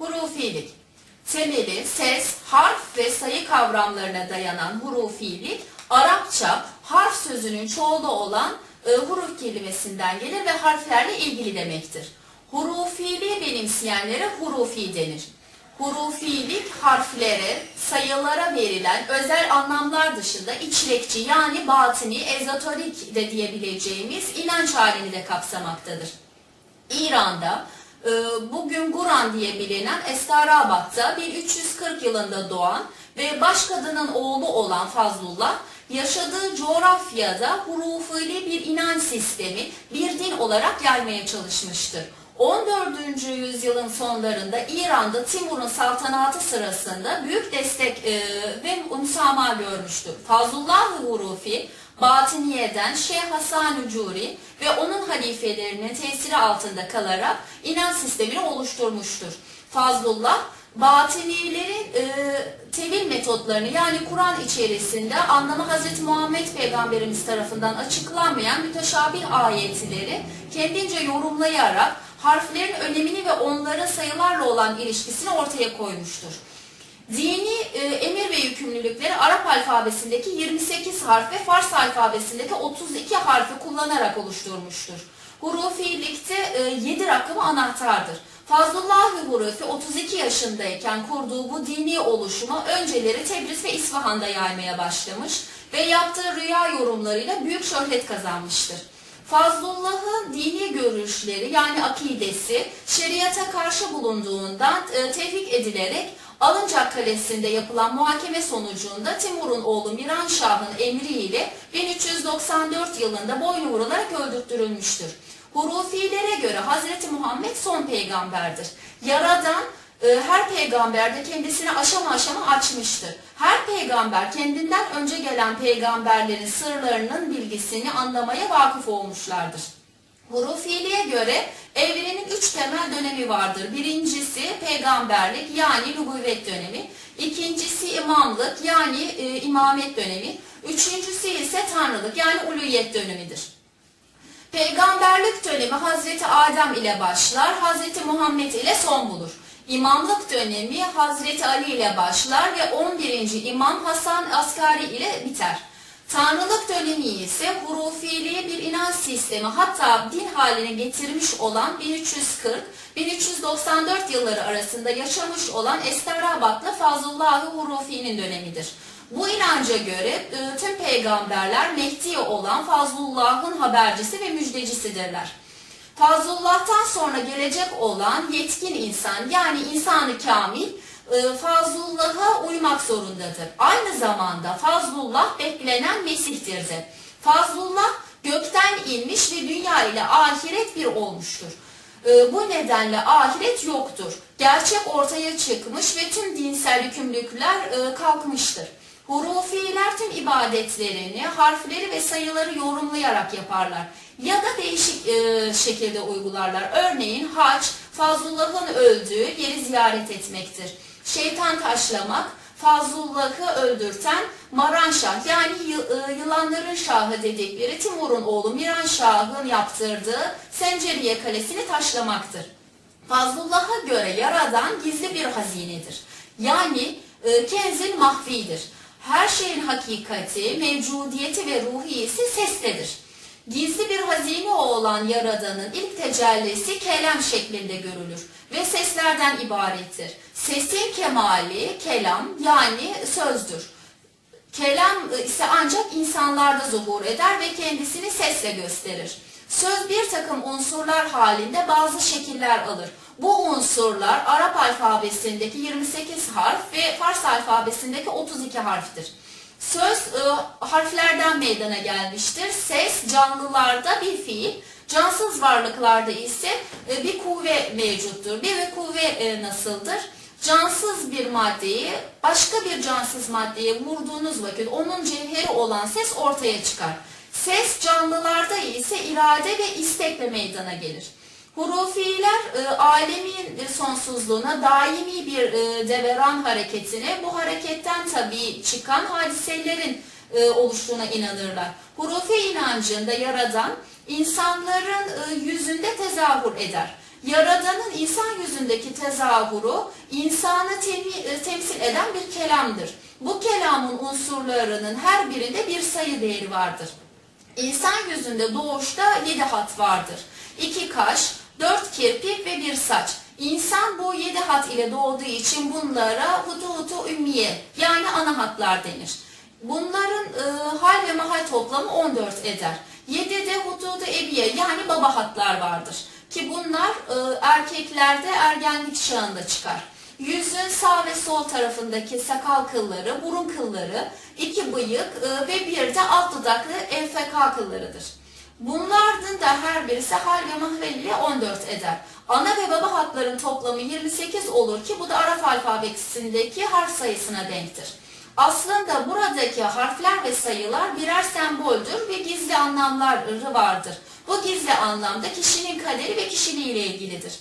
Hurufilik. Temeli ses, harf ve sayı kavramlarına dayanan hurufilik, Arapça harf sözünün çoğulu olan e, huruf kelimesinden gelir ve harflerle ilgili demektir. Hurufiliği benimseyenlere hurufi denir. Hurufilik harflere, sayılara verilen özel anlamlar dışında içrekçi yani batini, ezoterik de diyebileceğimiz inanç halini de kapsamaktadır. İran'da bugün Guran diye bilinen Estarabat'ta 1340 yılında doğan ve başkadının oğlu olan Fazlullah yaşadığı coğrafyada hurufili bir inanç sistemi bir din olarak yaymaya çalışmıştır. 14. yüzyılın sonlarında İran'da Timur'un saltanatı sırasında büyük destek e, ve müsamaha görmüştür. Fazlullah Hurufi, Batiniye'den Şeyh Hasan Curi ve onun halifelerinin tesiri altında kalarak inanç sistemini oluşturmuştur. Fazlullah, Batinilerin e, tevil metotlarını yani Kur'an içerisinde anlamı Hz. Muhammed Peygamberimiz tarafından açıklanmayan müteşabih ayetleri kendince yorumlayarak harflerin önemini ve onların sayılarla olan ilişkisini ortaya koymuştur. Dini e, emir ve yükümlülükleri Arap alfabesindeki 28 harf ve Fars alfabesindeki 32 harfi kullanarak oluşturmuştur. Hurufilikte e, 7 rakamı anahtardır. Fazlullah Hurufi 32 yaşındayken kurduğu bu dini oluşumu önceleri Tebriz ve İsfahan'da yaymaya başlamış ve yaptığı rüya yorumlarıyla büyük şöhret kazanmıştır. Fazlullah'ın dini görüşleri yani akidesi şeriata karşı bulunduğundan e, tevfik edilerek Alıncak Kalesi'nde yapılan muhakeme sonucunda Timur'un oğlu Miran Şah'ın emriyle 1394 yılında boynu vurularak öldürtülmüştür. Hurufilere göre Hazreti Muhammed son peygamberdir. Yaradan e, her peygamber de kendisini aşama aşama açmıştır. Her peygamber kendinden önce gelen peygamberlerin sırlarının bilgisini anlamaya vakıf olmuşlardır. Hurufiliğe göre evrenin üç temel dönemi vardır. Birincisi peygamberlik yani nübüvvet dönemi. İkincisi imamlık yani e, imamet dönemi. Üçüncüsü ise tanrılık yani uluyet dönemidir. Peygamberlik dönemi Hazreti Adem ile başlar, Hazreti Muhammed ile son bulur. İmamlık dönemi Hazreti Ali ile başlar ve 11. İmam Hasan Askari ile biter. Tanrılık dönemi ise hurufiliğe bir inanç sistemi hatta din haline getirmiş olan 1340-1394 yılları arasında yaşamış olan Esterabatlı Fazlullah Hurufi'nin dönemidir. Bu inanca göre e, tüm peygamberler Mehdi olan Fazlullah'ın habercisi ve müjdecisidirler. Fazlullah'tan sonra gelecek olan yetkin insan yani insanı kamil Fazlullah'a uymak zorundadır. Aynı zamanda Fazlullah beklenen Mesih'tir de. Fazlullah gökten inmiş ve dünya ile ahiret bir olmuştur. E, Bu nedenle ahiret yoktur. Gerçek ortaya çıkmış ve tüm dinsel yükümlülükler e, kalkmıştır. Hurufiler tüm ibadetlerini, harfleri ve sayıları yorumlayarak yaparlar. Ya da değişik e, şekilde uygularlar. Örneğin hac, Fazlullah'ın öldüğü yeri ziyaret etmektir. Şeytan taşlamak, Fazlullah'ı öldürten Maran Şah yani e, yılanların şahı dedikleri Timur'un oğlu Miran Şah'ın yaptırdığı Senceriye Kalesi'ni taşlamaktır. Fazlullah'a göre yaradan gizli bir hazinedir. Yani e, kenzil mahfidir. Her şeyin hakikati, mevcudiyeti ve ruhiyesi sestedir. Gizli bir hazine olan Yaradan'ın ilk tecellisi kelam şeklinde görülür ve seslerden ibarettir. Sesin kemali kelam yani sözdür. Kelam ise ancak insanlarda zuhur eder ve kendisini sesle gösterir. Söz bir takım unsurlar halinde bazı şekiller alır. Bu unsurlar Arap alfabesindeki 28 harf ve Fars alfabesindeki 32 harftir. Söz e, harflerden meydana gelmiştir. Ses canlılarda bir fiil, cansız varlıklarda ise e, bir kuvve mevcuttur. Bir ve kuvve e, nasıldır? Cansız bir maddeyi başka bir cansız maddeye vurduğunuz vakit onun cevheri olan ses ortaya çıkar. Ses canlılarda ise irade ve istekle meydana gelir. Hurufiler e, alemin e, sonsuzluğuna daimi bir e, deveran hareketine, bu hareketten tabii çıkan hadiselerin e, oluştuğuna inanırlar. Hurufi inancında yaradan insanların e, yüzünde tezahür eder. Yaradan'ın insan yüzündeki tezahürü insanı temi- e, temsil eden bir kelamdır. Bu kelamın unsurlarının her birinde bir sayı değeri vardır. İnsan yüzünde doğuşta yedi hat vardır. İki kaş, dört kirpik ve bir saç. İnsan bu yedi hat ile doğduğu için bunlara hutu hutu ümmiye yani ana hatlar denir. Bunların e, hal ve mahal toplamı 14 eder. 7 de hududu ebiye yani baba hatlar vardır. Ki bunlar e, erkeklerde ergenlik çağında çıkar. Yüzün sağ ve sol tarafındaki sakal kılları, burun kılları, iki bıyık e, ve bir de alt dudaklı enfeka kıllarıdır. Bunlardan da her birisi hal ve mahvel ile 14 eder. Ana ve baba hatların toplamı 28 olur ki bu da Arap alfabesindeki harf sayısına denktir. Aslında buradaki harfler ve sayılar birer semboldür ve gizli anlamları vardır. Bu gizli anlamda kişinin kaderi ve kişiliğiyle ilgilidir.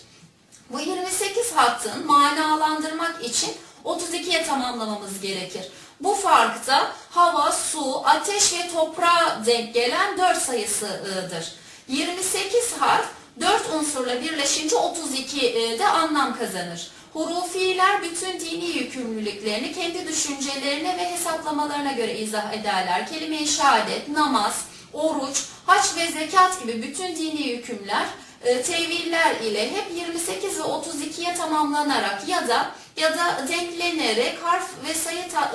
Bu 28 hattın manalandırmak için 32'ye tamamlamamız gerekir. Bu farkta hava, su, ateş ve toprağa denk gelen 4 sayısıdır. 28 harf 4 unsurla birleşince 32 de anlam kazanır. Hurufiler bütün dini yükümlülüklerini kendi düşüncelerine ve hesaplamalarına göre izah ederler. Kelime-i şehadet, namaz, oruç, haç ve zekat gibi bütün dini yükümler e, teviller ile hep 28 ve 32'ye tamamlanarak ya da ya da denklenerek harf ve sayı ta-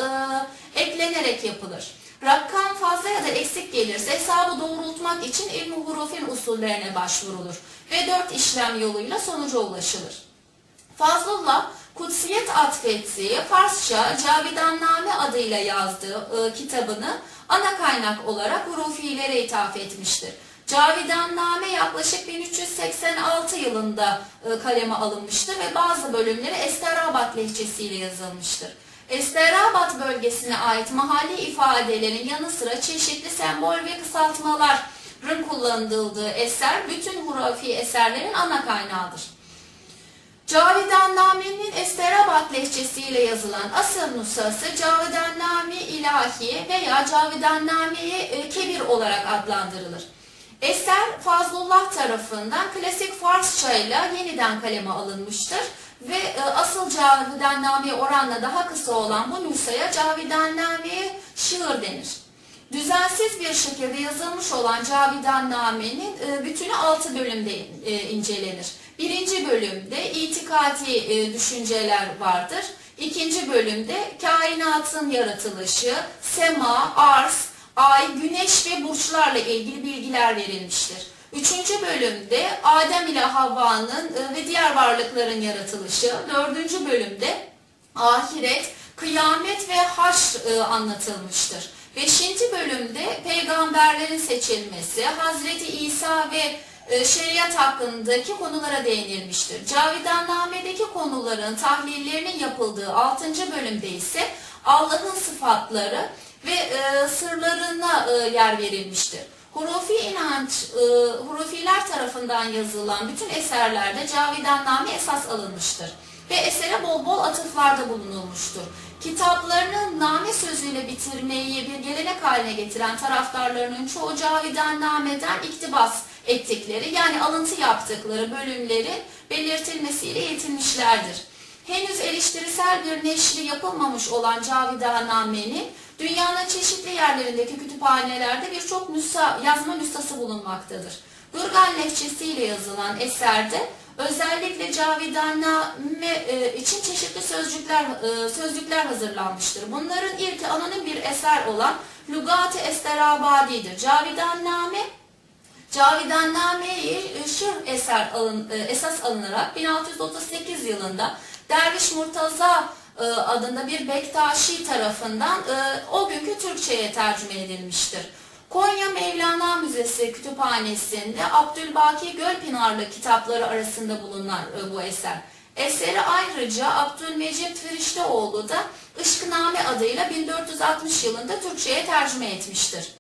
e, eklenerek yapılır. Rakam fazla ya da eksik gelirse hesabı doğrultmak için ilmi hurufin usullerine başvurulur ve dört işlem yoluyla sonuca ulaşılır. Fazlullah Kutsiyet atfettiği Farsça Cavidanname adıyla yazdığı e, kitabını ana kaynak olarak hurufilere ithaf etmiştir. Cavidanname yaklaşık 1386 yılında e, kaleme alınmıştır ve bazı bölümleri Esterabat lehçesiyle yazılmıştır. Esterabat bölgesine ait mahalli ifadelerin yanı sıra çeşitli sembol ve kısaltmaların kullanıldığı eser bütün hurafi eserlerin ana kaynağıdır. Cavidanname'nin Esterabat lehçesiyle yazılan asıl nusası Cavidanname ilahi veya Cavidanname Kebir olarak adlandırılır. Eser Fazlullah tarafından klasik Farsça ile yeniden kaleme alınmıştır ve e, asıl Cavidanname oranla daha kısa olan bu nüshaya Cavidanname şiir denir. Düzensiz bir şekilde yazılmış olan Cavidanname'nin e, bütünü 6 bölümde e, incelenir. Birinci bölümde itikadi e, düşünceler vardır. İkinci bölümde kainatın yaratılışı, sema, arz, ay, güneş ve burçlarla ilgili bilgiler verilmiştir. Üçüncü bölümde Adem ile Havva'nın e, ve diğer varlıkların yaratılışı. Dördüncü bölümde ahiret, kıyamet ve haşr e, anlatılmıştır. Beşinci bölümde peygamberlerin seçilmesi, Hazreti İsa ve e, şeriat hakkındaki konulara değinilmiştir. Cavidanname'deki konuların tahlillerinin yapıldığı 6. bölümde ise Allah'ın sıfatları ve e, sırlarına e, yer verilmiştir. Hurufi inanç, e, hurufiler tarafından yazılan bütün eserlerde Cavidanname esas alınmıştır ve esere bol bol atıflarda bulunulmuştur. Kitaplarını name sözüyle bitirmeyi bir gelenek haline getiren taraftarlarının çoğu Cavidanname'den iktibas ettikleri yani alıntı yaptıkları bölümlerin belirtilmesiyle yetinmişlerdir. Henüz eleştirisel bir neşri yapılmamış olan Cavidanname'nin dünyanın çeşitli yerlerindeki kütüphanelerde birçok nüsha, yazma nüshası bulunmaktadır. Gürgan lehçesiyle yazılan eserde özellikle Cavidanname e, için çeşitli sözcükler e, sözlükler hazırlanmıştır. Bunların ilki anonim bir eser olan Lugati Esterabadi'dir. Cavidanname Cavidanname'yi e, şır eser alın, e, esas alınarak 1638 yılında Derviş Murtaza e, adında bir Bektaşi tarafından e, o günkü Türkçe'ye tercüme edilmiştir. Konya Mevlana Müzesi Kütüphanesi'nde Abdülbaki Gölpınarlı kitapları arasında bulunan e, bu eser. Eseri ayrıca Abdülmecit Firişteoğlu da Işkıname adıyla 1460 yılında Türkçe'ye tercüme etmiştir.